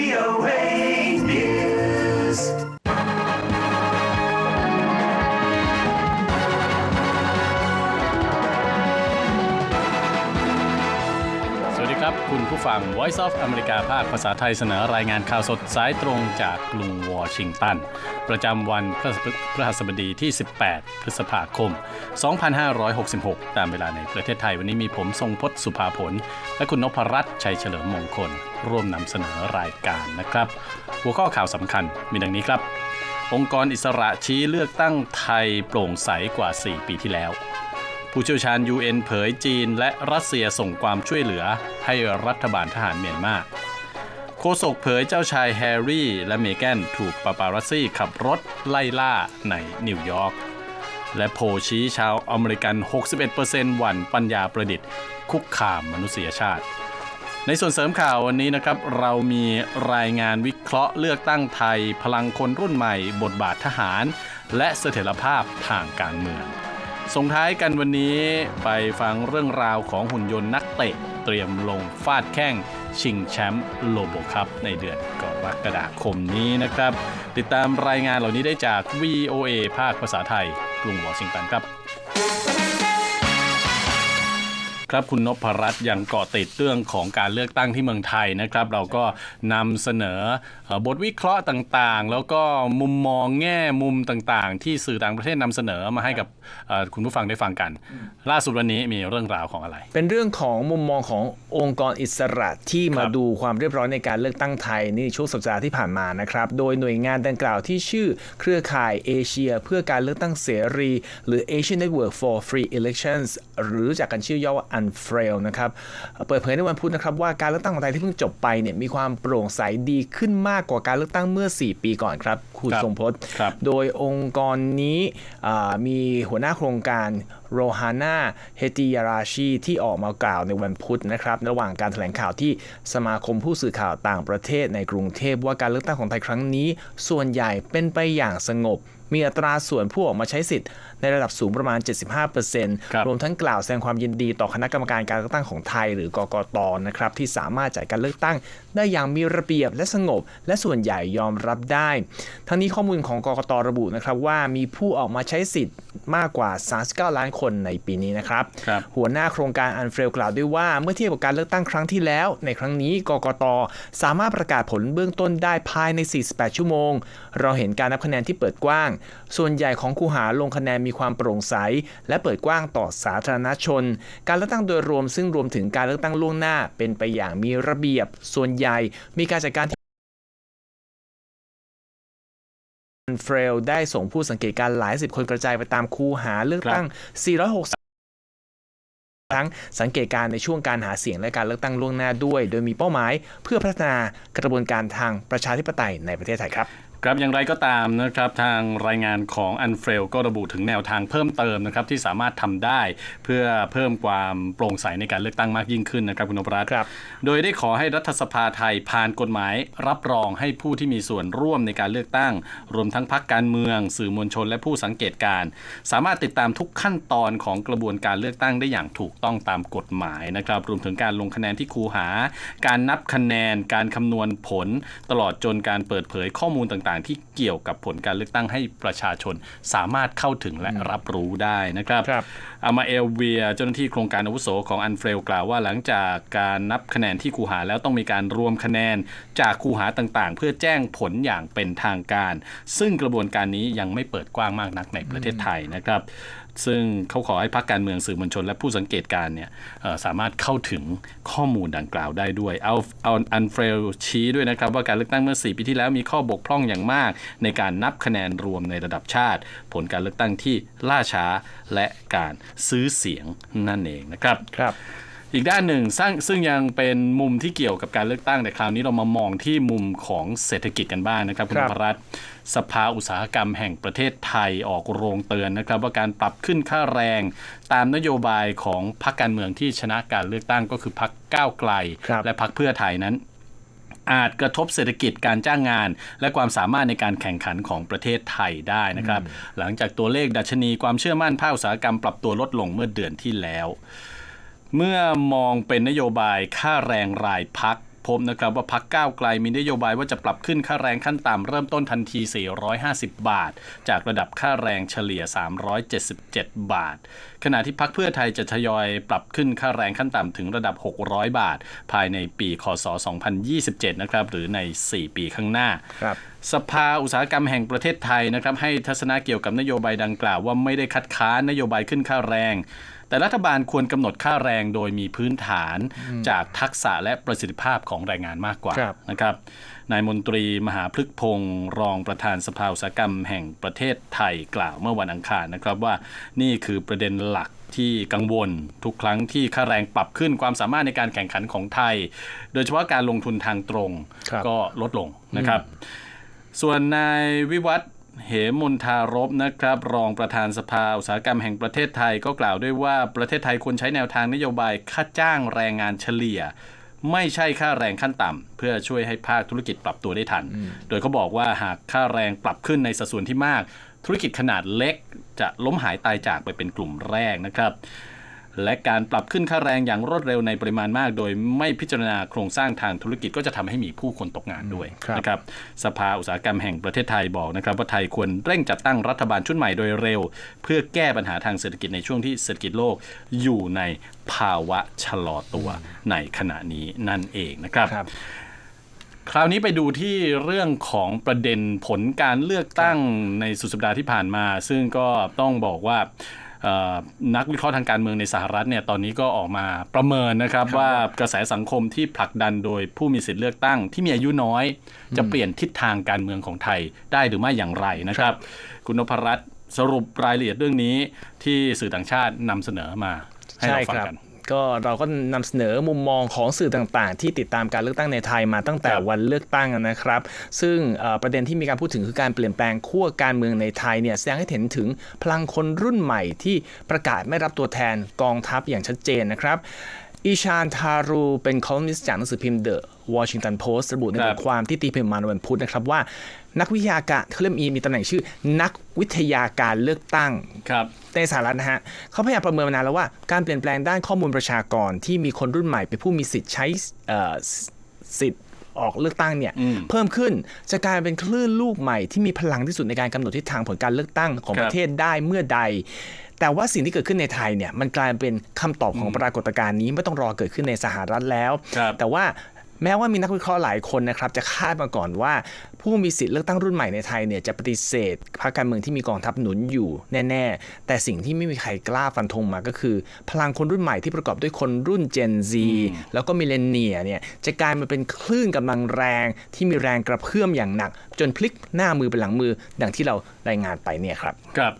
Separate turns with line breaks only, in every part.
VOA News.
ผู้ฟัง Voice of America ภาคภาษาไทยเสนอรายงานข่าวสดสายตรงจากกรุงวอชิงตัน ประจำวันพฤพฤหัสบดีที่ 18 พฤษภาคม 2566 ตามเวลาในประเทศไทยวันนี้มีผมทรงพศสุภาผล และคุณนพรัตน์ชัยเฉลิมมงคล ร่วมนำเสนอรายการนะครับ หัวข้อข่าวสำคัญมีดังนี้ครับ องค์กรอิสระชี้เลือกตั้งไทยโปร่งใสกว่า 4 ปีที่แล้ว ผู้เชี่ยวชาญ UN เผยจีนและรัสเซียส่งความช่วยเหลือให้รัฐบาลทหารเมียนมาโฆษกเผยเจ้าชายแฮร์รี่และเมแกนถูกปาปารัสซี่ขับรถไล่ล่าในนิวยอร์กและโพชี้ชาวอเมริกัน 61%หวั่นปัญญาประดิษฐ์ คุกคามมนุษยชาติ ในส่วนเสริมข่าววันนี้นะครับ เรามีรายงานวิเคราะห์เลือกตั้งไทย พลังคนรุ่นใหม่ บทบาททหาร และเสถียรภาพทางการเมือง ส่งท้ายกันวันนี้ไปฟังเรื่องราวของหุ่นยนต์นักเตะเตรียมลงฟาดแข้งชิงแชมป์โลโบครับในเดือนกรกฎาคมนี้นะครับ ติดตามรายงานเหล่านี้ได้จาก VOA ภาคภาษาไทยกรุงวอชิงตันครับ ครับคุณนพรัตน์ยังเกาะติดเรื่องของการเลือกตั้งที่เมืองไทยนะครับ เราก็นำเสนอเอ่อบทวิเคราะห์ต่างๆ แล้วก็มุมมองแง่มุมต่างๆ ที่สื่อต่างประเทศนำเสนอมาให้กับเอ่อคุณผู้ฟังได้ฟังกัน ล่าสุดวันนี้มีเรื่องราวของอะไร
เป็นเรื่องของมุมมองขององค์กรอิสระที่มา
ครับ
ดูความเรียบร้อยในการเลือกตั้งไทยนี่ช่วงสัปดาห์ที่ผ่านมานะครับ โดยหน่วยงานดังกล่าวที่ชื่อเครือข่ายเอเชีย เพื่อการเลือกตั้งเสรี หรือ Asian Network for Free Elections หรือรู้จักกันชื่อย่อว่า UNFREL นะครับเปิดเผยในวันพุธนะครับว่าการเลือกตั้งของไทยที่เพิ่งจบไปเนี่ยมีความโปร่งใสดีขึ้นมากกว่าการเลือกตั้งเมื่อ 4 ปีก่อนครับคุณ
ครับ
ทรงพจน์
ครับ
โดยองค์กรนี้อ่ามีหัวหน้าโครงการโรฮาน่าเฮติยาราชีที่ออกมากล่าวในวันพุธนะครับ ระหว่างการแถลงข่าวที่สมาคมผู้สื่อข่าวต่างประเทศในกรุงเทพว่าการเลือกตั้งของไทยครั้งนี้ ส่วนใหญ่เป็นไปอย่างสงบ มีอัตราส่วนผู้ออกมาใช้สิทธิ์ ในระดับสูงประมาณ 75%
ครับ
รวมทั้งกล่าวแสดงความยินดีต่อคณะกรรมการการเลือกตั้งของไทย หรือกกตนะครับที่สามารถจัดการเลือกตั้ง ได้อย่างมีระเบียบและสงบ และส่วนใหญ่ยอมรับได้ ทั้งนี้ข้อมูลของกกตระบุนะครับว่ามีผู้ออกมาใช้สิทธิ์มากกว่า 39 ล้านคนในปีนี้นะครับ
ครับ
หัวหน้าโครงการอันเฟรลกล่าวด้วยว่าเมื่อเทียบกับการเลือกตั้งครั้งที่แล้ว ในครั้งนี้กกตสามารถประกาศผลเบื้องต้นได้ภายใน 48 ชั่วโมง เราเห็นการนับคะแนนที่เปิดกว้าง ส่วนใหญ่ของคูหาลงคะแนนมีีความโปร่งใส และเปิดกว้างต่อสาธารณชน การเลือกตั้งโดยรวมซึ่งรวมถึงการเลือกตั้งล่วงหน้า เป็นไปอย่างมีระเบียบ ส่วนใหญ่มีการจัดการที่เฟรลได้ส่งผู้สังเกตการณ์หลายสิบคนกระจายไปตามคูหาเลือกตั้ง 460ทั้งสังเกตการณ์ในช่วงการหาเสียงและการเลือกตั้งล่วงหน้าด้วย โดยมีเป้าหมาย เพื่อพัฒนากระบวนการทางประชาธิปไตยในประเทศไทยครับ
ครับอย่างไรก็ตามนะครับทางรายงานของอันเฟลก็ระบุถึงแนวทางเพิ่มเติมนะครับที่สามารถทำได้เพื่อเพิ่มความโปร่งใสในการเลือกตั้งมากยิ่งขึ้นนะครับคุณนพรัตน์
ครับ
โดยได้ขอให้รัฐสภาไทยผ่านกฎหมายรับรองให้ผู้ที่มีส่วนร่วมในการเลือกตั้ง รวมทั้งพักการเมือง สื่อมวลชนและผู้สังเกตการณ์สามารถติดตามทุกขั้นตอนของกระบวนการเลือกตั้งได้อย่างถูกต้องตามกฎหมายนะครับรวมถึงการลงคะแนนที่คูหา การนับคะแนน การคำนวณผล ตลอดจนการเปิดเผยข้อมูลต่างๆ ที่เกี่ยวกับผลการเลือกตั้งให้ประชาชนสามารถเข้าถึงและรับรู้ได้นะครับ
ครับ
อามาเอลเวียเจ้าหน้าที่โครงการอาวุโสของอันเฟรลกล่าวว่าหลังจากการนับคะแนนที่คูหาแล้วต้องมีการรวมคะแนนจากคูหาต่างๆ เพื่อแจ้งผลอย่างเป็นทางการ ซึ่งกระบวนการนี้ยังไม่เปิดกว้างมากนักในประเทศไทยนะครับ ซึ่งเขาขอให้พรรคการเมืองสื่อมวลชน และผู้สังเกตการณ์เนี่ยสามารถเข้าถึงข้อมูลดังกล่าวได้ด้วย เอาเอาอันเฟรลชี้ด้วยนะครับว่าการเลือกตั้งเมื่อ 4 ปีที่แล้วมีข้อบกพร่องอย่างมาก ในการนับคะแนนรวมในระดับชาติ ผลการเลือกตั้งที่ล่าช้าและการซื้อเสียงนั่นเองนะครับ
ครับ
อีกด้านหนึ่งซึ่งซึ่งยังเป็นมุมที่เกี่ยวกับการเลือกตั้งแต่คราวนี้เรามามองที่มุมของเศรษฐกิจกันบ้างนะครับคุณ
ครับ
พรัตน์สภาอุตสาหกรรมแห่งประเทศไทยออกโรงเตือนนะครับ ว่าการปรับขึ้นค่าแรง ตามนโยบายของพรรคการเมืองที่ชนะการเลือกตั้งก็คือพรรคก้าวไกล
ครับ
และพรรคเพื่อไทยนั้นอาจกระทบเศรษฐกิจการจ้างงาน และความสามารถในการแข่งขันของประเทศไทยได้นะครับ หลังจากตัวเลขดัชนีความเชื่อมั่นภาคอุตสาหกรรมปรับตัวลดลงเมื่อเดือนที่แล้ว เมื่อมองเป็นนโยบายค่าแรงรายพักพบนะครับว่าพักก้าวไกลมีนโยบายว่าจะปรับขึ้นค่าแรงขั้นต่ำเริ่มต้นทันที 450 บาท จากระดับค่าแรงเฉลี่ย 377 บาท ขณะที่พักเพื่อไทยจะทยอยปรับขึ้นค่าแรงขั้นต่ำถึงระดับ 600 บาท ภายในปีคศ 2027 นะครับ หรือใน 4 ปีข้างหน้า
ครับ
สภาอุตสาหกรรมแห่งประเทศไทยนะครับให้ทัศนะเกี่ยวกับนโยบายดังกล่าวว่าไม่ได้คัดค้านนโยบายขึ้นค่าแรง แต่รัฐบาลควรกำหนดค่าแรงโดยมีพื้นฐานจากทักษะและประสิทธิภาพของแรงงานมากกว่า
ครับ
นะครับนายมนตรีมหาพฤกษ์พงศ์รองประธานสภาอุตสาหกรรมแห่งประเทศไทยกล่าวเมื่อวันอังคารนะครับว่านี่คือประเด็นหลักที่กังวลทุกครั้งที่ค่าแรงปรับขึ้นความสามารถในการแข่งขันของไทย โดยเฉพาะการลงทุนทางตรง
ครับ
ก็ลดลงนะครับ ส่วนนายวิวัฒน์ เหมนทารบนะครับ รองประธานสภาอุตสาหกรรมแห่งประเทศไทยก็กล่าวด้วยว่าประเทศไทยควรใช้แนวทางนโยบายค่าจ้างแรงงานเฉลี่ย ไม่ใช่ค่าแรงขั้นต่ำเพื่อช่วยให้ภาคธุรกิจปรับตัวได้ทัน โดยเขาบอกว่าหากค่าแรงปรับขึ้นในสัดส่วนที่มาก ธุรกิจขนาดเล็กจะล้มหายตายจากไปเป็นกลุ่มแรกนะครับ และการปรับขึ้นค่าแรงอย่างรวดเร็วในปริมาณมาก โดยไม่พิจารณาโครงสร้างทางธุรกิจก็จะทำให้มีผู้คนตกงานด้วย
ครับ
นะครับสภาอุตสาหกรรมแห่งประเทศไทยบอกนะครับว่าไทยควรเร่งจัดตั้งรัฐบาลชุดใหม่โดยเร็ว เพื่อแก้ปัญหาทางเศรษฐกิจในช่วงที่เศรษฐกิจโลกอยู่ในภาวะชะลอตัวในขณะนี้นั่นเองนะครับ
ครับ
คราวนี้ไปดูที่เรื่องของประเด็นผลการเลือกตั้งในสุดสัปดาห์ที่ผ่านมา ซึ่งก็ต้องบอกว่าเอ่อ นักวิเคราะห์ทางการเมืองในสหรัฐเนี่ยตอนนี้ก็ออกมาประเมินนะครับ
ครับ
ว่ากระแสสังคมที่ผลักดันโดยผู้มีสิทธิ์เลือกตั้งที่มีอายุน้อย จะเปลี่ยนทิศทางการเมืองของไทยได้หรือไม่อย่างไรนะครับ คุณนพรัตน์สรุปรายละเอียดเรื่องนี้ที่สื่อต่างชาตินำเสนอมาให้
ใช่
เราฟั
ค
ง
รับ
กัน
ก็เราก็นำเสนอมุมมองของสื่อต่างๆ ที่ติดตามการเลือกตั้งในไทยมาตั้งแต่
ครับ
วันเลือกตั้งนะครับ ซึ่งเอ่อประเด็นที่มีการพูดถึงคือการเปลี่ยนแปลงขั้วการเมืองในไทยเนี่ยแสดงให้เห็นถึงพลังคนรุ่นใหม่ที่ประกาศไม่รับตัวแทนกองทัพอย่างชัดเจนนะครับอีชานทารูเป็นคอลัมนิสต์จากหนังสือพิมพ์ The Washington Post ระบุใน
ครับบ
ทความที่ตีพิมพ์มาในวันพุธนะครับว่า นักวิทยาการเขาเรียกมีมีตำแหน่งชื่อ นักวิทยาการเลือกตั้ง
ครับ
ในสหรัฐนะฮะเขาพยายามประเมินมานานแล้วว่าการเปลี่ยนแปลงด้านข้อมูลประชากรที่มีคนรุ่นใหม่เป็นผู้มีสิทธิ์ใช้เอ่อสิทธิ์ออกเลือกตั้งเนี่ย
อืม
เพิ่มขึ้นจะกลายเป็นคลื่นลูกใหม่ที่มีพลังที่สุดในการกำหนดทิศทางผลการเลือกตั้งของ
ครับ
ประเทศได้เมื่อใด แต่ว่าสิ่งที่เกิดขึ้นในไทยเนี่ยมันกลายเป็นคำตอบของปรากฏการณ์นี้ไม่ต้องรอเกิดขึ้นในสหรัฐแล้ว
ครับ
แต่ว่า แม้ว่ามีนักวิเคราะห์หลายคนนะครับจะคาดมาก่อนว่า ผู้มีสิทธิ์เลือกตั้งรุ่นใหม่ในไทยเนี่ยจะปฏิเสธพรรคการเมืองที่มีกองทัพหนุนอยู่แน่ ๆ แต่สิ่งที่ไม่มีใครกล้าฟันธงมาก็คือ พลังคนรุ่นใหม่ที่ประกอบด้วยคนรุ่น Gen Z แล้วก็มิเลเนียเนี่ยจะกลายมาเป็นคลื่นกำลังแรงที่มีแรงกระเพื่อมอย่างหนัก จนพลิกหน้ามือเป็นหลังมือ ดังที่เรารายงานไปเนี่ยครับ
ครับ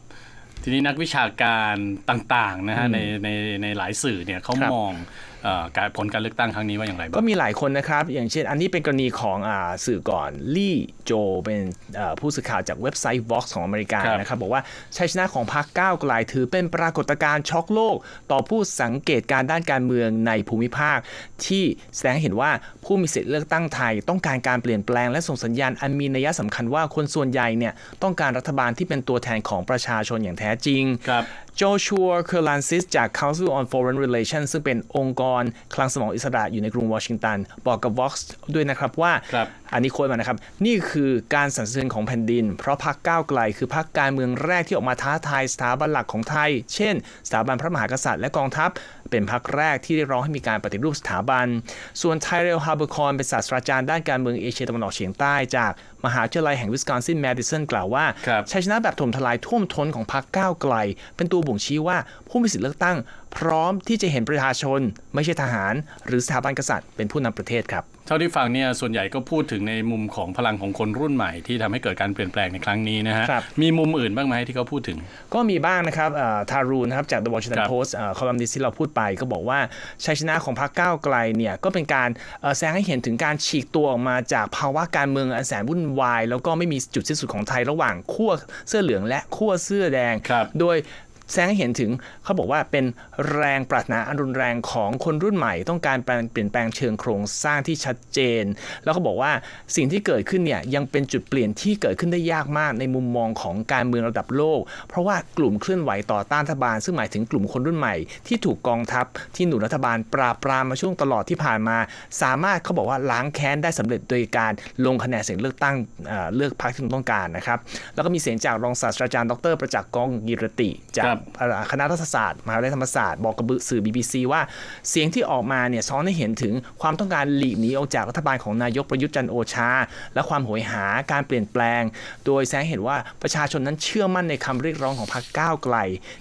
ทีนี้นักวิชาการต่างๆนะฮะในในในหลายสื่อเนี่ยเขา
ครับ
มองเอ่อ การผลการเลือกตั้งครั้งนี้ว่าอย่างไรบ้าง
ก็มีหลายคนนะครับ อย่างเช่นอันนี้เป็นกรณีของอาสื่อก่อนลี่โจเป็นอ่าผู้สื่อข่าวจากเว็บไซต์ Vox ของอเมริกา
ครับ
นะครับ บอกว่าชัยชนะของพรรคก้าวไกลถือเป็นปรากฏการณ์ช็อกโลก ต่อผู้สังเกตการด้านการเมืองในภูมิภาค ที่แสดงให้เห็นว่าผู้มีสิทธิเลือกตั้งไทย ต้องการการเปลี่ยนแปลงและส่งสัญญาณอันมีนัยสำคัญว่าคนส่วนใหญ่เนี่ยต้องการรัฐบาลที่เป็นตัวแทนของประชาชนอย่างแท้จริง
ครับ
โจชัวเคอร์ลันซิสจาก Council on Foreign Relations ซึ่งเป็นองค์กรคลังสมองอิสระอยู่ในกรุงวอชิงตัน บอกกับ Vox ด้วยนะครับว่า
ครับ
อันนี้โค้ดมานะครับ นี่คือการสรรเสริญของแผ่นดิน เพราะพรรคก้าวไกล คือพรรคการเมืองแรกที่ออกมาท้าทายสถาบันหลักของไทย เช่น สถาบันพระมหากษัตริย์และกองทัพ เป็นพรรคแรกที่เรียกร้องให้มีการปฏิรูปสถาบัน ส่วนไทเรลฮาร์เบอร์คอนเป็นศาสตราจารย์ด้านการเมืองเอเชียตะวันออกเฉียงใต้จากมหาวิทยาลัยแห่งวิสคอนซินแมดิสันกล่าวว่า
ครับ
ชัยชนะแบบถล่มทลายท่วมท้นของพรรคก้าวไกล เป็นตัวบ่งชี้ว่าผู้มีสิทธิเลือกตั้ง พร้อมที่จะเห็นประชาชน ไม่ใช่ทหาร หรือสถาบันกษัตริย์เป็นผู้นำประเทศครับ
เท่าที่ฟังเนี่ยส่วนใหญ่ก็พูดถึงในมุมของพลังของคนรุ่นใหม่ที่ทำให้เกิดการเปลี่ยนแปลงในครั้งนี้นะฮะ
ครับ
มีมุมอื่นบ้างไหมที่เขาพูดถึง
ก็มีบ้างนะครับเอ่อทารูนนะครับจาก The Washington
ครับ
Post เอ่อคอลัมนิสต์ที่เราพูดไปก็บอกว่าชัยชนะของพรรคก้าวไกลเนี่ยก็เป็นการเอ่อแสดงให้เห็นถึงการฉีกตัวออกมาจากภาวะการเมืองอันแสนวุ่นวาย แล้วก็ไม่มีจุดสิ้นสุดของไทยระหว่างขั้วเสื้อเหลืองและขั้วเสื้อแดง
ครับ
โดย แสดงให้เห็นถึงเขาบอกว่าเป็นแรงปรารถนาอันรุนแรงของคนรุ่นใหม่ ต้องการเปลี่ยนแปลงเชิงโครงสร้างที่ชัดเจน แล้วก็บอกว่าสิ่งที่เกิดขึ้นเนี่ยยังเป็นจุดเปลี่ยนที่เกิดขึ้นได้ยากมากในมุมมองของการเมืองระดับโลก เพราะว่ากลุ่มเคลื่อนไหวต่อต้านรัฐบาล ซึ่งหมายถึงกลุ่มคนรุ่นใหม่ที่ถูกกองทัพที่หนุนรัฐบาลปราบปรามมาช่วงตลอดที่ผ่านมา สามารถเขาบอกว่าล้างแค้นได้สำเร็จโดยการลงคะแนนเสียงเลือกตั้งเลือกพรรคที่ตนต้องการนะครับแล้วก็มีเสียงจากรองศาสตราจารย์ดรประจักษ์กองกิรติจาก
ครับ
เอ่อคณะรัฐศาสตร์มหาวิทยาลัยธรรมศาสตร์บอกกับสื่อ BBC ว่าเสียงที่ออกมาเนี่ยซ้อนให้เห็นถึงความต้องการหลีกหนีออกจากรัฐบาลของนายกประยุทธ์จันโอชา และความโหยหาการเปลี่ยนแปลง โดยแสดงเห็นว่าประชาชนนั้นเชื่อมั่นในคำเรียกร้องของพรรคก้าวไกล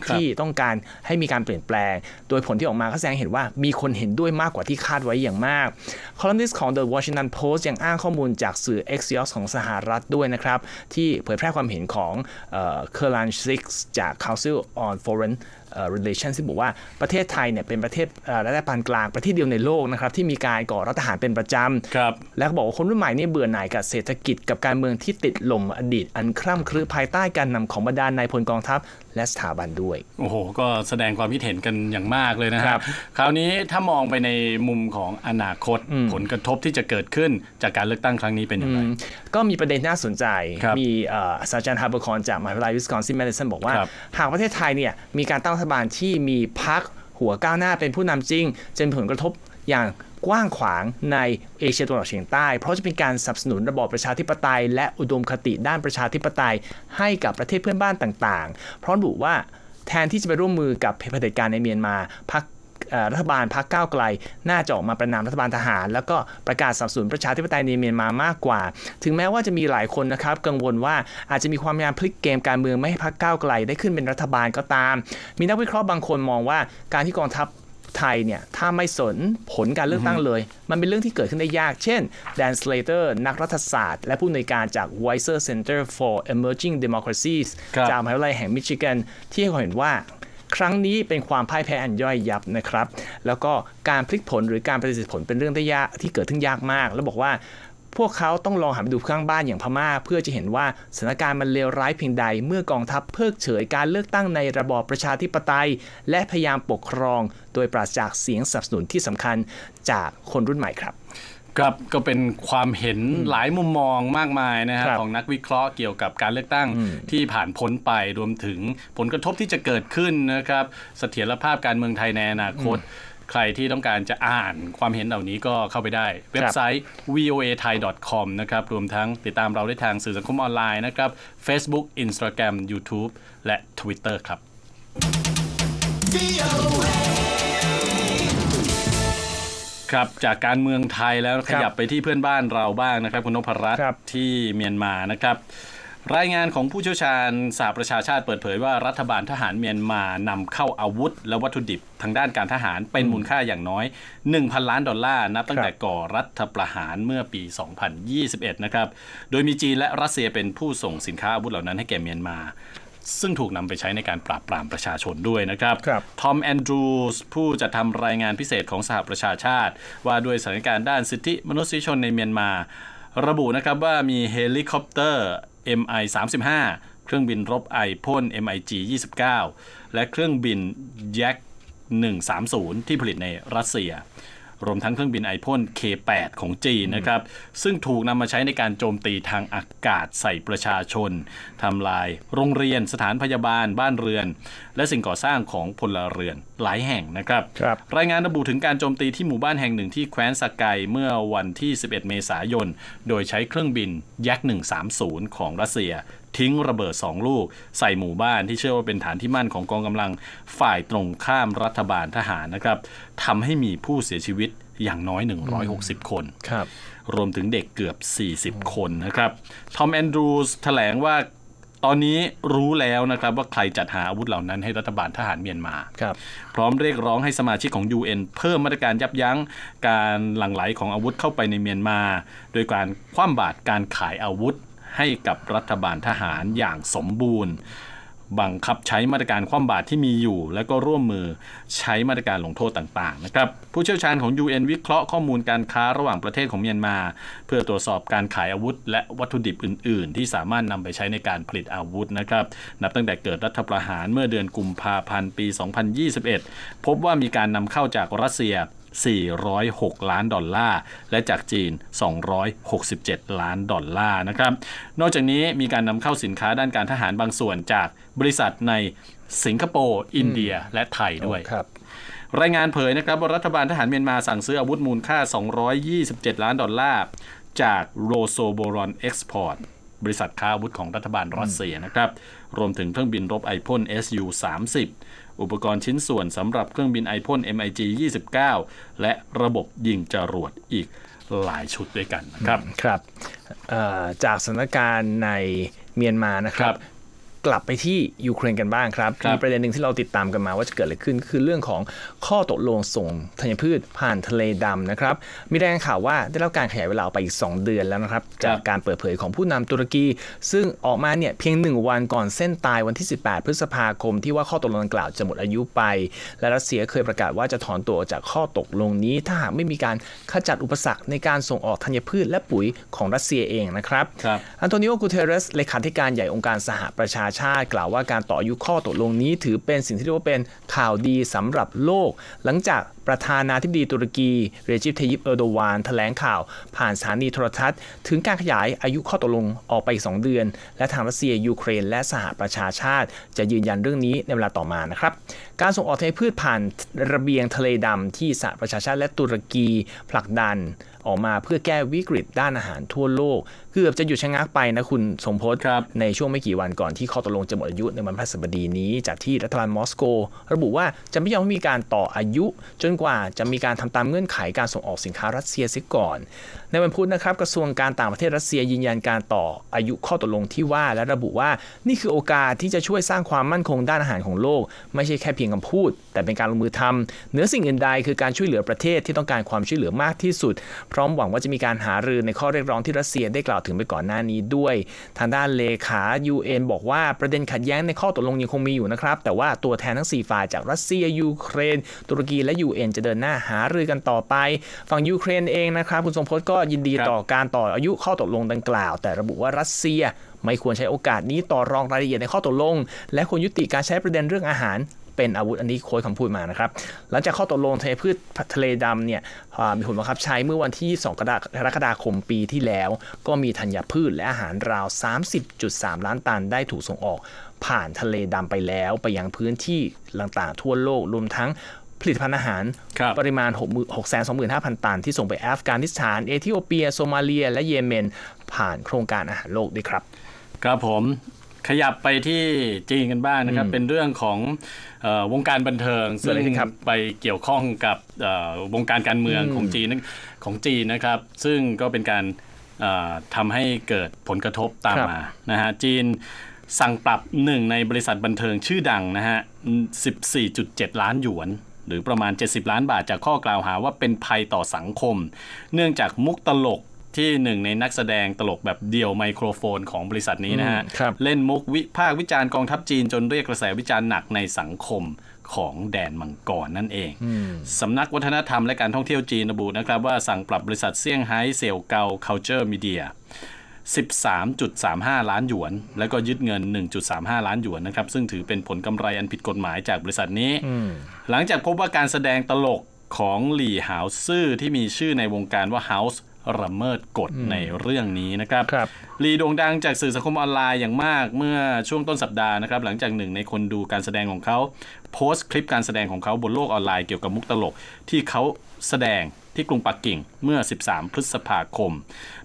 ที่ต้องการให้มีการเปลี่ยนแปลง โดยผลที่ออกมาก็แสดงเห็นว่ามีคนเห็นด้วยมากกว่าที่คาดไว้อย่างมากคอลัมนิสต์ของ The Washington Post ยังอ้างข้อมูลจากสื่อ Axios ของสหรัฐด้วยนะครับที่เผยแพร่ความเห็นของเคอร์ลันซิกจาก Council on Foreign เอ่อ Relations ที่บอกว่าประเทศไทยเนี่ยเป็นประเทศเอ่อรัฐบาลกลางประเทศเดียวในโลกนะครับที่มีการก่อรัฐประหารเป็นประจำ
ครับ
แล้วก็บอกว่าคนรุ่นใหม่เนี่ยเบื่อหน่ายกับเศรษฐกิจกับการเมืองที่ติดลมอดีต อันคร่ำครึภายใต้การนำของบรรดานายพลกองทัพ และสถาบันด้วย
โอ้โห ก็แสดงความคิดเห็นกันอย่างมากเลยนะค
ครั
รับ
บ
คราวนี้ถ้ามองไปในมุมของอนาคต
อืม
ผลกระทบที่จะเกิดขึ้นจากการเลือกตั้งครั้งนี้เป็นอย่างไร
อืมก็มีประเด็นน่าสนใจ
ครับ
มีเอ่อศาสตราจารย์ฮาร์เบอร์คอนจากมหาวิทยาลัยวิสคอนซินแมดิสันบอกว่า
ครับ
หากประเทศไทยเนี่ยมีการตั้งรัฐบาลที่มีพรรคหัวก้าวหน้าเป็นผู้นำจริงจะมีผลกระทบอย่างกว้างขวางในเอเชียตะวันออกเฉียงใต้ เพราะจะเป็นการสนับสนุนระบอบประชาธิปไตย และอุดมคติด้านประชาธิปไตย ให้กับประเทศเพื่อนบ้านต่างๆ เพราะระบุว่าแทนที่จะไปร่วมมือกับเผด็จการในเมียนมาพรรค รัฐบาลพรรคก้าวไกล น่าจะออกมาประนามรัฐบาลทหาร แล้วก็ประกาศสนับสนุนประชาธิปไตยในเมียนมามากกว่า ถึงแม้ว่าจะมีหลายคนนะครับกังวลว่าอาจจะมีความพยายามพลิกเกมการเมืองไม่ให้พรรคก้าวไกลได้ขึ้นเป็นรัฐบาลก็ตาม มีนักวิเคราะห์บางคนมองว่าการที่กองทัพไทยเนี่ยถ้าไม่สนผลการเลือกตั้งเลย มันเป็นเรื่องที่เกิดขึ้นได้ยาก เช่นแดนสเลเตอร์นักรัฐศาสตร์ และผู้อำนวยการจาก Weiser Center for Emerging Democracies
ครับ
จากมหาวิทยาลัยแห่งมิชิแกนที่ให้ความเห็นว่า ครั้งนี้เป็นความพ่ายแพ้อันย่อยยับนะครับ แล้วก็การพลิกผลหรือการปฏิเสธผลเป็นเรื่องที่ยากที่เกิดขึ้นยากมาก แล้วบอกว่าพวกเขาต้องลองหันไปดูข้างบ้านอย่างพม่า เพื่อจะเห็นว่าสถานการณ์มันเลวร้ายเพียงใด เมื่อกองทัพเพิกเฉยการเลือกตั้งในระบอบประชาธิปไตย และพยายามปกครอง โดยปราศจากเสียงสนับสนุนที่สำคัญจากคนรุ่นใหม่ครับ
ครับก็เป็นความเห็นหลายมุมมองมากมายนะฮะ
ครับ
ของนักวิเคราะห์เกี่ยวกับการเลือกตั้ง
อืม
ที่ผ่านพ้นไปรวมถึงผลกระทบที่จะเกิดขึ้นนะครับเสถียรภาพการเมืองไทยในอนาคต ใครที่ต้องการจะอ่านความเห็นเหล่านี้ก็เข้าไปได้ เว็บไซต์ voa thai com นะครับ รวมทั้งติดตามเราได้ทางสื่อสังคมออนไลน์นะครับ Facebook Instagram YouTube และ Twitter ครับ ครับจากการเมืองไทยแล้วขยับไปที่เพื่อนบ้านเราบ้างนะครับ คุณนพรัตน์
ครับ
ที่เมียนมานะครับ รายงานของผู้เชี่ยวชาญสหประชาชาติเปิดเผยว่ารัฐบาลทหารเมียนมานำเข้าอาวุธ และวัตถุดิบทางด้านการทหารเป็นมูลค่าอย่างน้อย 1,000 ล้านดอลลาร์นับตั้งแต่ก่อรัฐประหารเมื่อปี 2021 นะครับ โดยมีจีนและรัสเซียเป็นผู้ส่งสินค้าอาวุธเหล่านั้นให้แก่เมียนมา ซึ่งถูกนำไปใช้ในการปราบปรามประชาชนด้วยนะครับ
ครับ
ทอมแอนดรูสผู้จัดทำรายงานพิเศษของสหประชาชาติ ว่าด้วยสถานการณ์ด้านสิทธิมนุษยชนในเมียนมา ระบุนะครับว่ามีเฮลิคอปเตอร์ MI 35เครื่องบินรบไอพ่น MiG 29และเครื่องบินแยก130 ที่ผลิตในรัสเซีย รวมทั้งเครื่องบินไอพ่น K8 ของจีนนะครับ ซึ่งถูกนำมาใช้ในการโจมตีทางอากาศใส่ประชาชนทำลายโรงเรียน สถานพยาบาล บ้านเรือน และสิ่งก่อสร้างของพลเรือนหลายแห่งนะครับ
ครับ
รายงานระบุถึงการโจมตีที่หมู่บ้านแห่งหนึ่งที่แคว้นสกายเมื่อวันที่ 11 เมษายน โดยใช้เครื่องบินยักษ์130 ของรัสเซีย ทิ้งระเบิด 2 ลูก ใส่หมู่บ้านที่เชื่อว่าเป็นฐานที่มั่นของกองกำลังฝ่ายตรงข้ามรัฐบาลทหารนะครับทำให้มีผู้เสียชีวิตอย่างน้อย 160 คน
ครับ
รวมถึงเด็กเกือบ 40 คนนะครับทอมแอนดรูสแถลงว่าตอนนี้รู้แล้วนะครับว่าใครจัดหาอาวุธเหล่านั้นให้รัฐบาลทหารเมียนมา
ครับ
พร้อมเรียกร้องให้สมาชิกของ UN เพิ่มมาตรการยับยั้งการหลั่งไหลของอาวุธเข้าไปในเมียนมา โดยการคว่ำบาตรการขายอาวุธ ให้กับรัฐบาลทหารอย่างสมบูรณ์ บังคับใช้มาตรการคว่ำบาตรที่มีอยู่ และก็ร่วมมือใช้มาตรการลงโทษต่างๆนะครับผู้เชี่ยวชาญของ UN วิเคราะห์ข้อมูลการค้าระหว่างประเทศของเมียนมา เพื่อตรวจสอบการขายอาวุธ และวัตถุดิบอื่น ๆ ที่สามารถนำไปใช้ในการผลิตอาวุธนะครับนับตั้งแต่เกิดรัฐประหารเมื่อเดือนกุมภาพันธ์ปี 2021 พบว่ามีการนำเข้าจากรัสเซีย 406 ล้านดอลลาร์ และจากจีน 267 ล้านดอลลาร์นะครับ นอกจากนี้มีการนำเข้าสินค้าด้านการทหารบางส่วนจากบริษัทในสิงคโปร์ อินเดีย และไทยด้วย
ครับ
รายงานเผยนะครับว่ารัฐบาลทหารเมียนมาสั่งซื้ออาวุธมูลค่า 227 ล้านดอลลาร์ จากโรโซโบรอนเอ็กซ์พอร์ต บริษัทค้าอาวุธของรัฐบาลรัสเซียนะครับ รวมถึงเครื่องบินรบไอพ่น SU 30อุปกรณ์ชิ้นส่วนสำหรับเครื่องบินไอพ่น MiG 29 และระบบยิงจรวดอีกหลายชุดด้วยกันนะครับ
ครับเอ่อจากสถานการณ์ในเมียนมานะครั
ครับบ
กลับไปที่ยูเครนกันบ้างครับ
ครับ
มีประเด็นหนึ่งที่เราติดตามกันมาว่าจะเกิดอะไรขึ้นก็คือเรื่องของข้อตกลงส่งธัญพืชผ่านทะเลดำนะครับ มีรายงานข่าวว่าได้รับการขยายเวลาออกไปอีก 2 เดือนแล้วนะครับจากการเปิดเผยของผู้นำตุรกี ซึ่งออกมาเนี่ยเพียง 1 วันก่อนเส้นตายวันที่ 18 พฤษภาคม ที่ว่าข้อตกลงดังกล่าวจะหมดอายุไป และรัสเซียเคยประกาศว่าจะถอนตัวออกจากข้อตกลงนี้ ถ้าหากไม่มีการขจัดอุปสรรคในการส่งออกธัญพืชและปุ๋ยของรัสเซียเองนะครับ
ครับ
อันโตนิโอกูเทเรสเลขาธิการใหญ่องค์การสหประชาชาติ กล่าวว่าการต่ออายุข้อตกลงนี้ ถือเป็นสิ่งที่เรียกว่าเป็นข่าวดีสำหรับโลก หลังจากประธานาธิบดีตุรกีเรจิปเทยิปเออโดวานแถลงข่าว ผ่านสถานีโทรทัศน์ ถึงการขยายอายุข้อตกลงออกไปอีก2เดือน และทางรัสเซียยูเครน และสหประชาชาติ จะยืนยันเรื่องนี้ในเวลาต่อมานะครับการส่งออกธัญพืชผ่านระเบียงทะเลดำที่สหประชาชาติและตุรกีผลักดันออกมาเพื่อแก้วิกฤตด้านอาหารทั่วโลกเกือบจะหยุดชะงักไปนะคุณสมพศ
ครับ
ในช่วงไม่กี่วันก่อนที่ข้อตกลงจะหมดอายุในวันพฤหัสบดีนี้ จากที่รัฐบาลมอสโก ระบุว่าจะไม่ยอมให้มีการต่ออายุ จนกว่าจะมีการทำตามเงื่อนไขการส่งออกสินค้ารัสเซียเสียก่อน ในวันพุธนะครับกระทรวงการต่างประเทศรัสเซียยืนยันการต่ออายุข้อตกลงที่ว่าและระบุว่านี่คือโอกาสที่จะช่วยสร้างความมั่นคงด้านอาหารของโลก ไม่ใช่แค่เพียงคำพูด แต่เป็นการลงมือทำเหนือสิ่งอื่นใดคือการช่วยเหลือประเทศที่ต้องการความช่วยเหลือมากที่สุด พร้อมหวังว่าจะมีการหารือในข้อเรียกร้องที่รัสเซียได้กล่าวถึงไปก่อนหน้านี้ด้วย ทางด้านเลขา UN บอกว่าประเด็นขัดแย้งในข้อตกลงยังคงมีอยู่นะครับ แต่ว่าตัวแทนทั้ง 4 ฝ่ายจากรัสเซียยูเครน ตุรกีและ UN จะเดินหน้าหารือกันต่อไป ฝั่งยูเครนเองนะครับคุณทรงพจน์ก็ยินดีต่อการต่ออายุข้อตกลงดังกล่าว แต่ระบุว่ารัสเซียไม่ควรใช้โอกาสนี้ต่อรองรายละเอียดในข้อตกลง และควรยุติการใช้ประเด็นเรื่องอาหาร เป็นอาวุธอันนี้โค้ดคำพูดมานะครับ หลังจากข้อตกลงทะเลพืชทะเลดำเนี่ยอ่ามีผลบังคับใช้เมื่อวันที่ 2 กรกฎาคมปีที่แล้ว ก็มีธัญพืชและอาหารราว 30.3 ล้านตันได้ถูกส่งออก ผ่านทะเลดำไปแล้วไปยังพื้นที่ต่างๆทั่วโลกรวมทั้งผลิตภัณฑ์อาหาร
ครับ
ปริมาณ625,000 ตัน ที่ส่งไปแอฟกานิสถาน เอธิโอเปีย โซมาเลีย และเยเมน ผ่านโครงการอาหารโลกด้วยครับ
ครับผม ขยับไปที่จีนกันบ้างนะครับ เป็นเรื่องของเออวงการบันเทิง
เกิดอะไรขึ้นครับ
ไปเกี่ยวข้องกับเอ่อวงการการเมืองของจีนนั้นของจีนนะครับ ซึ่งก็เป็นการเอ่อทำให้เกิดผลกระทบตาม
ครับ
มานะฮะจีนสั่งปรับหนึ่งในบริษัทบันเทิงชื่อดังนะฮะ 14.7 ล้านหยวน หรือประมาณ 70 ล้านบาทจากข้อกล่าวหาว่าเป็นภัยต่อสังคม เนื่องจากมุกตลก ที่หนึ่งในนักแสดงตลกแบบเดี่ยวไมโครโฟนของบริษัทนี้นะฮะ
อืมครับ
เล่นมุกวิพากษ์วิจารณ์กองทัพจีนจนเรียกกระแสวิจารณ์หนักในสังคมของแดนมังกรนั่นเอง สำนักวัฒนธรรมและการท่องเที่ยวจีนระบุนะครับว่าสั่งปรับบริษัทเซี่ยงไฮ้เสี่ยวเกา Culture Media 13.35 ล้านหยวน แล้วก็ยึดเงิน 1.35 ล้านหยวนนะครับ ซึ่งถือเป็นผลกำไรอันผิดกฎหมายจากบริษัทนี้ หลังจากพบว่าการแสดงตลกของหลี่หาวซื่อที่มีชื่อในวงการว่า House ระเมิดกฎในเรื่องนี้นะครับ
ครับ
หลีโด่งดังจากสื่อสังคมออนไลน์อย่างมากเมื่อช่วงต้นสัปดาห์นะครับหลังจากหนึ่งในคนดูการแสดงของเขา โพสต์คลิปการแสดงของเขาบนโลกออนไลน์เกี่ยวกับมุกตลกที่เขาแสดง ที่กรุงปักกิ่งเมื่อ 13 พฤษภาคม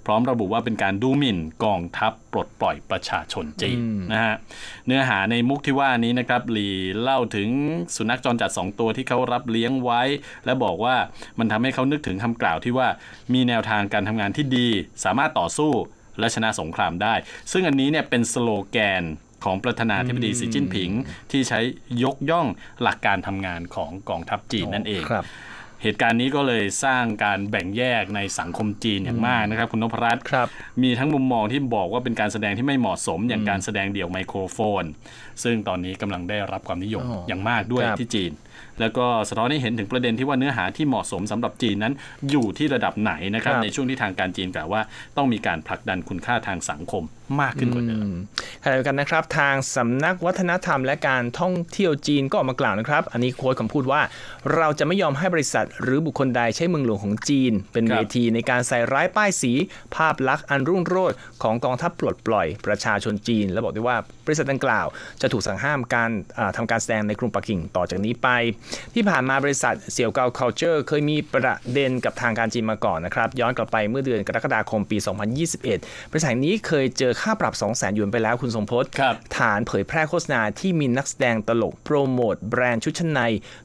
พร้อมระบุว่าเป็นการดูหมิ่นกองทัพปลดปล่อยประชาชนจีนนะฮะเนื้อหาในมุกที่ว่านี้นะครับหลีเล่าถึงสุนัขจรจัด 2 ตัวที่เขารับเลี้ยงไว้ และบอกว่ามันทำให้เขานึกถึงคำกล่าวที่ว่ามีแนวทางการทำงานที่ดี สามารถต่อสู้และชนะสงครามได้ ซึ่งอันนี้เนี่ยเป็นสโลแกนของประธานาธิบดีสีจิ้นผิง ที่ใช้ยกย่องหลักการทำงานของกองทัพจีนนั่นเอง
ครับ
เหตุการณ์นี้ก็เลยสร้างการแบ่งแยกในสังคมจีนอย่างมากนะครับ คุณนพรัตน์
ครับ
มีทั้งมุมมองที่บอกว่าเป็นการแสดงที่ไม่เหมาะสมอย่างการแสดงเดี่ยวไมโครโฟน ซึ่งตอนนี้กำลังได้รับความนิยม
อ๋อ
อย่างมากด้วย
ครับ
ที่จีนแล้วก็สะท้อนให้เห็นถึงประเด็นที่ว่าเนื้อหาที่เหมาะสมสำหรับจีนนั้นอยู่ที่ระดับไหนนะครับ
ครับ
ในช่วงที่ทางการจีนกล่าวว่าต้องมีการผลักดันคุณค่าทางสังคมมากขึ้นกว่าเดิม
ขณะเดียวกันนะครับ ทางสำนักวัฒนธรรมและการท่องเที่ยวจีนก็ออกมากล่าวนะครับ อันนี้โค้ดคำพูดว่า เราจะไม่ยอมให้บริษัท หรือบุคคลใดใช้เมืองหลวงของจีน เป็น
ครับ
เวทีในการใส่ร้ายป้ายสี ภาพลักษณ์อันรุ่งโรจน์ของกองทัพปลดปล่อยประชาชนจีน และบอกด้วยว่าบริษัทดังกล่าว จะถูกสั่งห้ามการอ่าทำการแสดงในกรุงปักกิ่งต่อจากนี้ไปที่ผ่านมาบริษัทเสี่ยวเกา culture เคยมีประเด็นกับทางการจีนมาก่อนนะครับ ย้อนกลับไปเมื่อเดือนกรกฎาคมปี 2021 บริษัทนี้เคยเจอค่าปรับ 2 0 0 0 0 0หยวนไปแล้วคุณสมพศ
ครับ
ฐานเผยแพร่โฆษณาที่มีนักแสดงตลกโปรโมทแบรนด์ชุดชั้นใน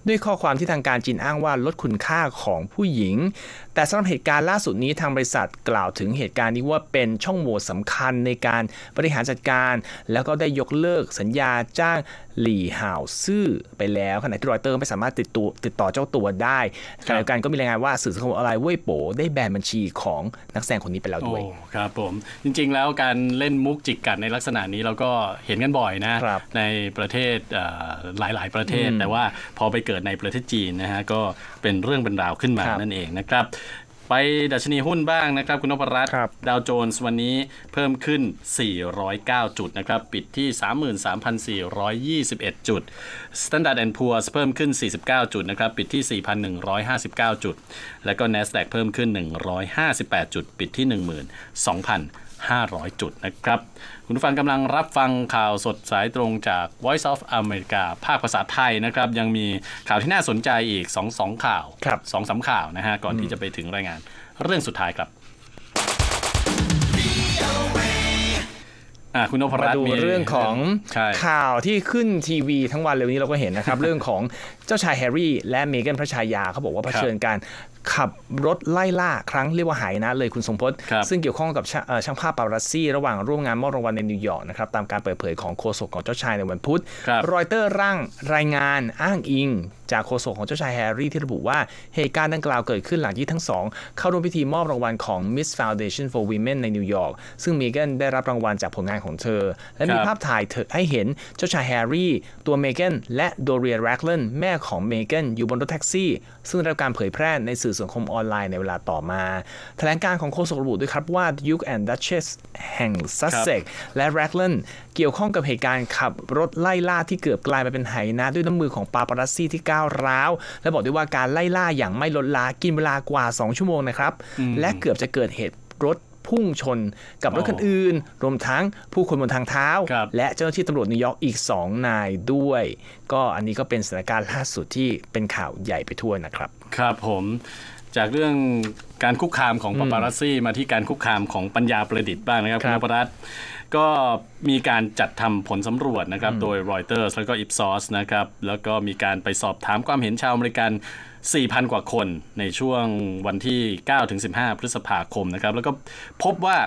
ด้วยข้อความที่ทางการจีนอ้างว่าลดคุณค่าของผู้หญิง แต่สำหรับเหตุการณ์ล่าสุดนี้ทางบริษัทกล่าวถึงเหตุการณ์นี้ว่าเป็นช่องโหว่สำคัญในการบริหารจัดการ แล้วก็ได้ยกเลิกสัญญาจ้างหลี่ห่าวซื่อไปแล้วขณะที่รอยเตอร์ไม่สามารถติดตัวติดต่อเจ้าตัวได้ขณะเดียวกันก็มีรายงานว่าสื่อสังคมออนไลน์เว่ยโป๋ได้แบนบัญชีของนักแสดงคนนี้ไปแล้วด้วย
โอ้ครับผมจริง ๆ แล้วการเล่นมุกจิกกัดในลักษณะนี้เราก็เห็นกันบ่อยนะ
ครับ
ในประเทศเอ่อหลายๆ ประเทศ
อืม
แต่ว่าพอไปเกิดในประเทศจีนนะฮะก็เป็นเรื่องเป็นราวขึ้นมา
ครับ
นั่นเองนะครับ ไปดัชนีหุ้นบ้างนะครับ คุณนพรัตน์
ครับ
ดาวโจนส์วันนี้เพิ่มขึ้น 409 จุดนะครับ ปิดที่ 33,421 จุด Standard Poor's เพิ่มขึ้น 49 จุดนะครับ ปิดที่ 4,159 จุด แล้วก็ NASDAQ เพิ่มขึ้น 158 จุด ปิดที่ 12,500 จุดนะครับ คุณผู้ฟังกำลังรับฟังข่าวสดสายตรงจาก Voice of America ภาคภาษาไทยนะครับ ยังมีข่าวที่น่าสนใจอีก 2 2 ข่าว
ครับ
สองสามข่าวนะฮะ ก่อนที่จะไปถึงรายงานเรื่องสุดท้ายครับอะคุณนพ
มา
รัตน์
ดู
มี
เรื่องของ
ใช่
ข่าวที่ขึ้นทีวีทั้งวันเลยวันนี้เราก็เห็นนะครับ เรื่องของ เจ้าชายแฮร์รี่และเมแกนพระชายาเขาบอกว่าเผชิญการขับรถไล่ล่าครั้งเรียกว่าหายนะเลยคุณสมพศ
ครับ
ซึ่งเกี่ยวข้องกับช่าเอ่อช่างภาพปาราซี่ ระหว่างร่วมงานมอบรางวัลในนิวยอร์กนะครับตามการเปิดเผยของโฆษกของเจ้าชายในวันพุธ
ครับ
รอยเตอร์ร่างรายงานอ้างอิง จากโฆษกของเจ้าชายแฮร์รี่ที่ระบุว่าเหตุการณ์ดังกล่าวเกิดขึ้นหลังที่ทั้งสอง เข้าร่วมพิธีมอบรางวัลของ Miss Foundation for Women ในนิวยอร์กซึ่งเมแกนได้รับรางวัลจากผลงานของเธอ และมี
ครับ
ภาพถ่ายเธอให้เห็นเจ้าชายแฮร์รี่ตัวเมแกนและโดเรียแร็กเลนแม่ของเมแกนอยู่บนรถแท็กซี่ ซึ่งได้รับการเผยแพร่ในสื่อสังคมออนไลน์ในเวลาต่อมา แถลงการของโฆษกระบุด้วยครับว่า Duke and Duchess แห่งซัสเซ็กและแร็กเลนเกี่ยวข้องกับเหตุการณ์ขับรถไล่ล่าที่เกือบกลายมาเป็นไหนะด้วยน้ำมือของปาปารัสซี่ที่ก้าวร้าว และบอกด้วยว่าการไล่ล่าอย่างไม่ลดละกินเวลากว่า 2 ชั่วโมงนะครับ และเกือบจะเกิดเหตุรถ พุ่งชนกับรถคันอื่น รวมทั้งผู้คนบนทางเท้า
ครับ
และเจ้าหน้าที่ตำรวจนิวยอร์กอีก 2 นายด้วย ก็อันนี้ก็เป็นสถานการณ์ล่าสุดที่เป็นข่าวใหญ่ไปทั่วนะครับ
ครับผม จากเรื่องการคุกคามของปาปารัสซี่มาที่การคุกคามของปัญญาประดิษฐ์บ้างนะครับ
ค
คุ
รั
ณ
บ
นพรัตน์ก็มีการจัดทำผลสำรวจนะครับ โดย Reuters แล้วก็ Ipsos นะครับ แล้วก็มีการไปสอบถามความเห็นชาวอเมริกัน 4,000 กว่าคนในช่วงวันที่9-15 พฤษภาคมนะครับ แล้วก็พบว่า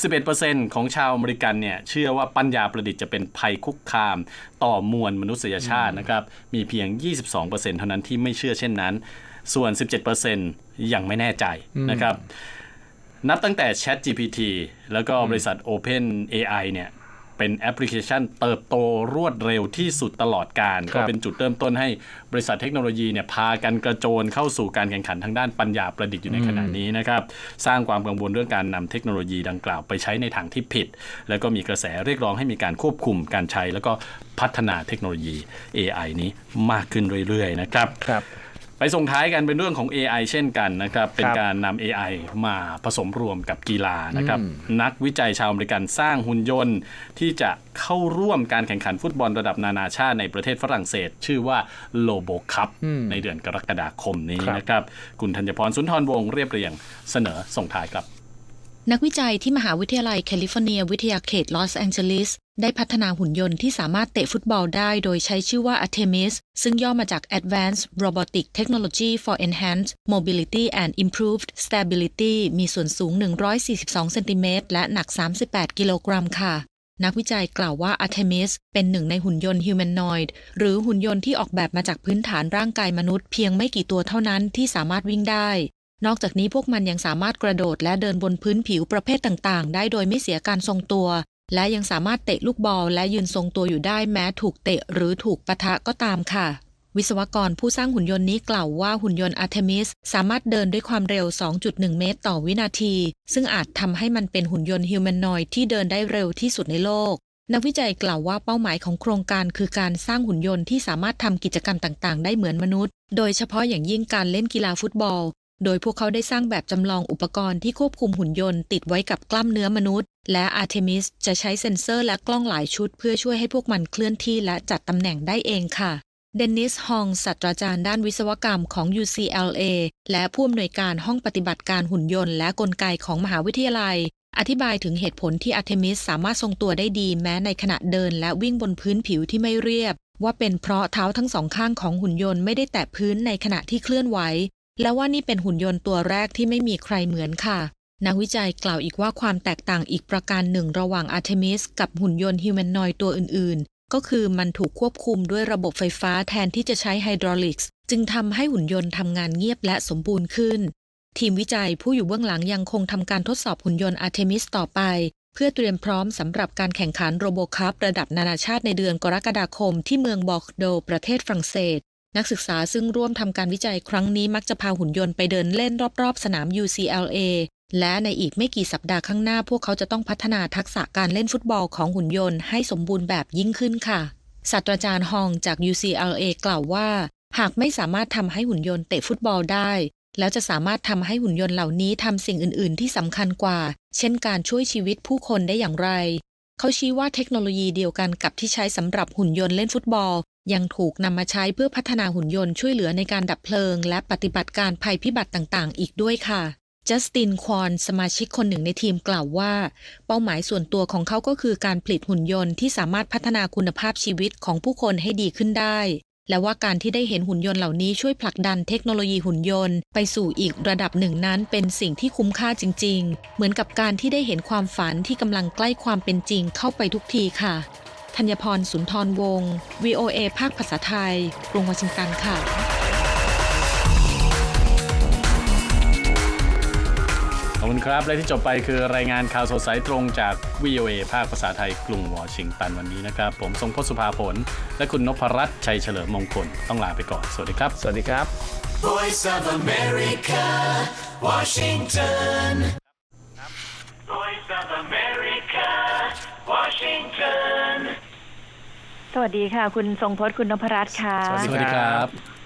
61%ของชาวอเมริกันเนี่ย เชื่อว่าปัญญาประดิษฐ์จะเป็นภัยคุกคามต่อมวลมนุษยชาตินะครับ มีเพียง 22%เท่านั้นที่ไม่เชื่อเช่นนั้น ส่วน 17%ยังไม่แน่ใจนะครับ นับตั้งแต่ Chat GPT แล้วก็บริษัท Open AI เนี่ยเป็นแอปพลิเคชันเติบโตรวดเร็วที่สุดตลอดการ
ครั
ก็
บ
เป็นจุดเริ่มต้นให้บริษัทเทคโนโลยีเนี่ยพากันกระโจนเข้าสู่การแข่งขันทางด้านปัญญาประดิษฐ์อยู่ในขณะนี้นะครับ สร้างความกังวลเรื่องการนำเทคโนโลยีดังกล่าวไปใช้ในทางที่ผิด แล้วก็มีกระแสเรียกร้องให้มีการควบคุมการใช้ แล้วก็พัฒนาเทคโนโลยี AI นี้มากขึ้นเรื่อยๆนะครับ
ครับ
ไปส่งท้ายกันเป็นเรื่องของ AI เช่นกันนะครับ เป็น
ครับ
การนำ AI มาผสมรวมกับกีฬานะครับ นักวิจัยชาวอเมริกันสร้างหุ่นยนต์ ที่จะเข้าร่วมการแข่งขันฟุตบอลระดับนานาชาติในประเทศฝรั่งเศส ชื่อว่าโลโบคัพในเดือนกรกฎาคมนี้
ครับ
นะครับ คุณธัญพรสุนทรวงศ์เรียบเรียงเสนอส่งท้ายครับ
นักวิจัยที่มหาวิทยาลัยแคลิฟอร์เนีย วิทยาเขตลอสแองเจลิสได้พัฒนาหุ่นยนต์ที่สามารถเตะฟุตบอลได้โดยใช้ชื่อว่า Artemis ซึ่งย่อมาจาก Advanced Robotic Technology for Enhanced Mobility and Improved Stability มีส่วนสูง 142 เซนติเมตรและหนัก 38 กิโลกรัมค่ะ นักวิจัยกล่าวว่า Artemis เป็นหนึ่งในหุ่นยนต์ humanoid หรือหุ่นยนต์ที่ออกแบบมาจากพื้นฐานร่างกายมนุษย์เพียงไม่กี่ตัวเท่านั้นที่สามารถวิ่งได้ นอกจากนี้พวกมันยังสามารถกระโดดและเดินบนพื้นผิวประเภทต่างๆ ได้โดยไม่เสียการทรงตัว และยังสามารถเตะลูกบอลและยืนทรงตัวอยู่ได้แม้ถูกเตะหรือถูกปะทะก็ตามค่ะ วิศวกรผู้สร้างหุ่นยนต์นี้กล่าวว่าหุ่นยนต์ Artemis สามารถเดินด้วยความเร็ว 2.1 เมตรต่อวินาที ซึ่งอาจทำให้มันเป็นหุ่นยนต์ฮิวแมนนอยที่เดินได้เร็วที่สุดในโลกนักวิจัยกล่าวว่าเป้าหมายของโครงการคือการสร้างหุ่นยนต์ที่สามารถทำกิจกรรมต่าง ๆ ได้เหมือนมนุษย์ โดยเฉพาะอย่างยิ่งการเล่นกีฬาฟุตบอล โดยพวกเขาได้สร้างแบบจำลองอุปกรณ์ที่ควบคุมหุ่นยนต์ติดไว้กับกล้ามเนื้อมนุษย์ และ Artemis จะใช้เซ็นเซอร์และกล้องหลายชุด เพื่อช่วยให้พวกมันเคลื่อนที่และจัดตำแหน่งได้เองค่ะเดนนิสฮองศาสตราจารย์ด้านวิศวกรรมของ UCLA และผู้อำนวยการห้องปฏิบัติการหุ่นยนต์และกลไกของมหาวิทยาลัย อธิบายถึงเหตุผลที่ Artemis สามารถทรงตัวได้ดีแม้ในขณะเดินและวิ่งบนพื้นผิวที่ไม่เรียบ ว่าเป็นเพราะเท้าทั้งสองข้างของหุ่นยนต์ไม่ได้แตะพื้นในขณะที่เคลื่อนไหว และว่านี่เป็นหุ่นยนต์ตัวแรกที่ไม่มีใครเหมือนค่ะนักวิจัยกล่าวอีกว่าความแตกต่างอีกประการหนึ่งระหว่าง Artemis กับหุ่นยนต์ฮิวแมนนอยตัวอื่น ๆ ก็คือมันถูกควบคุมด้วยระบบไฟฟ้าแทนที่จะใช้ไฮดรอลิกส์จึงทำให้หุ่นยนต์ทำงานเงียบและสมบูรณ์ขึ้น ทีมวิจัยผู้อยู่เบื้องหลังยังคงทำการทดสอบหุ่นยนต์ Artemis ต่อไป เพื่อเตรียมพร้อมสำหรับการแข่งขันโรโบคัพระดับนานาชาติในเดือนกรกฎาคมที่เมืองบอกโด ประเทศฝรั่งเศส นักศึกษาซึ่งร่วมทำการวิจัยครั้งนี้มักจะพาหุ่นยนต์ไปเดินเล่นรอบๆ สนาม UCLA และในอีกไม่กี่สัปดาห์ข้างหน้าพวกเขาจะต้องพัฒนาทักษะการเล่นฟุตบอลของหุ่นยนต์ให้สมบูรณ์แบบยิ่งขึ้นค่ะ ศาสตราจารย์ฮองจาก UCLA กล่าวว่า หากไม่สามารถทำให้หุ่นยนต์เตะฟุตบอลได้ แล้วจะสามารถทำให้หุ่นยนต์เหล่านี้ทำสิ่งอื่น ๆ ที่สำคัญกว่า เช่นการช่วยชีวิตผู้คนได้อย่างไร เขาชี้ว่าเทคโนโลยีเดียวกันกับที่ใช้สำหรับหุ่นยนต์เล่นฟุตบอล ยังถูกนำมาใช้เพื่อพัฒนาหุ่นยนต์ช่วยเหลือในการดับเพลิง และปฏิบัติการภัยพิบัติต่างๆ อีกด้วยค่ะจัสตินควอนสมาชิกคนหนึ่งในทีมกล่าวว่า เป้าหมายส่วนตัวของเขาก็คือการผลิตหุ่นยนต์ที่สามารถพัฒนาคุณภาพชีวิตของผู้คนให้ดีขึ้นได้ และว่าการที่ได้เห็นหุ่นยนต์เหล่านี้ช่วยผลักดันเทคโนโลยีหุ่นยนต์ ไปสู่อีกระดับหนึ่งนั้นเป็นสิ่งที่คุ้มค่าจริง ๆ เหมือนกับการที่ได้เห็นความฝันที่กำลังใกล้ความเป็นจริงเข้าไปทุกทีค่ะธัญพรสุนทรวงศ์ VOA ภาคภาษาไทย กรุงวอชิงตันค่ะ
อบคุณครับ และที่จบไปคือรายงานข่าวสดสายตรงจาก VOA ภาคภาษาไทยกรุงวอชิงตันวันนี้นะครับ ผมทรงพศสุภาผล และคุณนพรัตน์ชัยเฉลิมมงคล ต้องลาไปก่อน สวัสดีครับ
สวัสดีครับ
Voice of America, Washington. Voice of America, Washington.
สวัสดีค่ะ คุณทรงพจน์คุณนพรัตน์ค่ะ
สวัส
สวัสดีครับ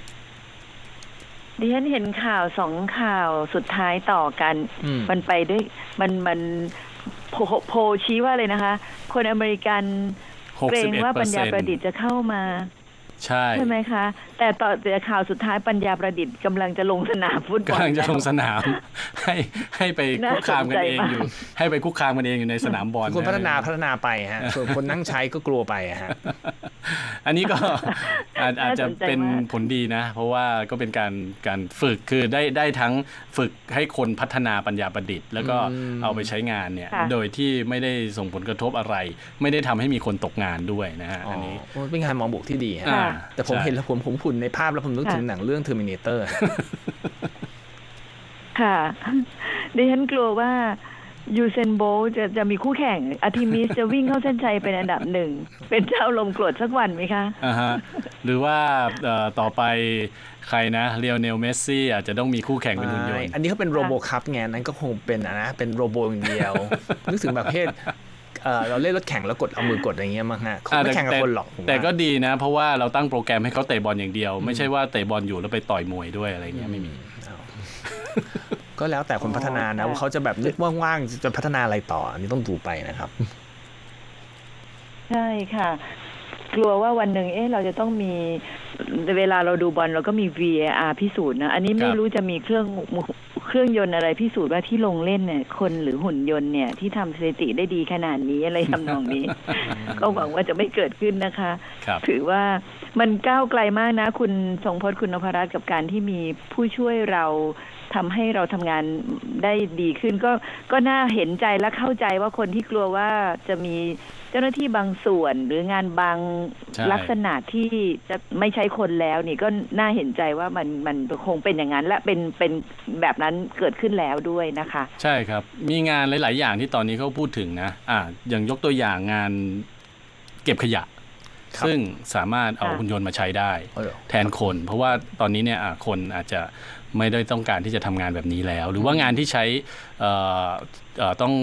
ดิฉันเห็นข่าวสองข่าวสุดท้ายต่อกัน
อืม
มันไปด้วยมันมันโพโพลชี้ว่าเลยนะคะ คนอเมริกันเกรงว่าปัญญาประดิษฐ์จะเข้ามา
ใช่
ใช่ไหมคะ แต่ต่อแต่ข่าวสุดท้ายปัญญาประดิษฐ์กำลังจะลงสนามฟุตบอล
กำลังจะลงส
แล้ว
นาม ให้ให้ไป
น่า
คุกคามกันเอง
สนใจมาก
อยู่ ให้ไปคุกคามกันเองอยู่ในสนามบอล
คนพัฒนาะพัฒนาไปฮะส่วนคนนั่งใช้ก็กลัวไปอะฮะ
อันนี้ก็อาจอาจจะ
น่าสนใจ
เป็น
มาก
ผลดีนะ เพราะว่าก็เป็นการการฝึกคือได้ได้ทั้งฝึกให้คนพัฒนาปัญญาประดิษฐ์ แล้วก็
อืม
เอาไปใช้งานเนี่ย
ค่ะ
โดยที่ไม่ได้ส่งผลกระทบอะไร ไม่ได้ทำให้มีคนตกงานด้วยนะฮะ
อ๋อ
อันนี้
โอ้เป็นงานมองบวกที่ดีฮะ
อ่า
แต่ผม
ใช่
เห็นแล้วผมผมคุณในภาพแล้วผมนึกถึงหนังเรื่อง Terminator
ค่ะ ดิฉันกลัวว่ายูเซนโบลต์จะจะมีคู่แข่งอาร์ทิมิสจะวิ่งเข้าเส้นชัยเป็นอันดับหนึ่ง เป็นเจ้าลมกรดสักวันไหมคะ
อ่าฮะหรือว่าเอ่อต่อไปใครนะเรียวเนลเมสซี่อาจจะต้องมีคู่แข่งเป็นหุ่นยนต์
อันนี้เขาเป็นโรโบคัพไงนั้นก็คงเป็นอะนะเป็นโรโบอย่างเดียว นึกถึงแบบประเภท เอ่อเราเล่นรถแข่งแล้วกดเอามือกดอะไรเงี้ยมั้งฮะเขา
อ่า
ไม่
แต่
แข่งกับคนหรอกผมว่า
แต่ก็ดีนะ เพราะว่าเราตั้งโปรแกรมให้เขาเตะบอลอย่างเดียว ไม่ใช่ว่าเตะบอลอยู่แล้วไปต่อยมวยด้วยอะไรเงี้ยไม่มี
เอาก็แล้วแต่คนพัฒนานะ
อ๋อ
ว่าเขาจะแบบนึกว่างๆจะพัฒนาอะไรต่ออันนี้ต้องดูไปนะครับ
ใช่ค่ะ กลัวว่าวันหนึ่งเอ๊ะเราจะต้องมีเวลาเราดูบอลเราก็มี VAR พิสูจน์นะ อันนี้
ค
ไม่
รับ
รู้จะมีเครื่องเครื่องยนต์อะไรพิสูจน์ว่าที่ลงเล่นเนี่ยคนหรือหุ่นยนต์เนี่ย ที่ทำสถิติได้ดีขนาดนี้อะไรทำนองนี้ ก็หวังว่าจะไม่เกิดขึ้นนะคะ
ครับ
ถือว่ามันก้าวไกลมากนะ คุณทรงพจน์คุณนพรัตน์กับการที่มีผู้ช่วยเราทำให้เราทำงานได้ดีขึ้นก็ก็น่าเห็นใจและเข้าใจว่าคนที่กลัวว่าจะมี เจ้าหน้าที่บางส่วนหรืองานบาง
ใช่
ลักษณะที่จะไม่ใช้คนแล้วนี่ก็น่าเห็นใจว่ามันมันคงเป็นอย่างนั้น และเป็นเป็นแบบนั้นเกิดขึ้นแล้วด้วยนะคะ
ใช่ครับ มีงานหลาย ๆ อย่างที่ตอนนี้เขาพูดถึงนะอ่าอย่างยกตัวอย่างงานเก็บขยะ
ครับ
ซึ่งสามารถเอา
ค่ะ
หุ่นยนต์มาใช้ได้
เออ
แทนคน เพราะว่าตอนนี้เนี่ยอะคนอาจจะไม่ได้ต้องการที่จะทำงานแบบนี้แล้ว หรือว่างานที่ใช้เอ่อเอ่อต้อง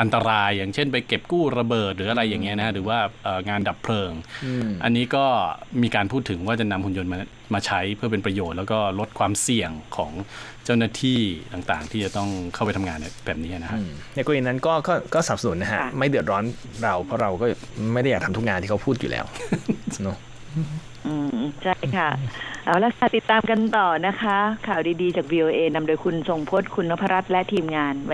อันตรายอย่างเช่นไปเก็บกู้ระเบิดหรืออะไรอย่างเงี้ยนะหรือว่าเอ่องานดับเพลิง
อืม
อันนี้ก็มีการพูดถึงว่าจะนำหุ่นยนต์มามาใช้เพื่อเป็นประโยชน์ แล้วก็ลดความเสี่ยงของเจ้าหน้าที่ต่างๆ ที่จะต้องเข้าไปทำงานแบบนี้นะฮะ
ในกรณีนั้นก็ก็ก็สนับสนุนนะฮะ
ค่ะ
ไม่เดือดร้อนเราเพราะเราก็ไม่ได้อยากทำทุกงานที่เขาพูดอยู่แล้วเนอะ
อืมใช่ค่ะ เอาละค่ะติดตามกันต่อนะคะ ข่าวดีๆ จาก VOA นำโดยคุณทรงพจน์คุณนพรัตน์และทีมงานวัน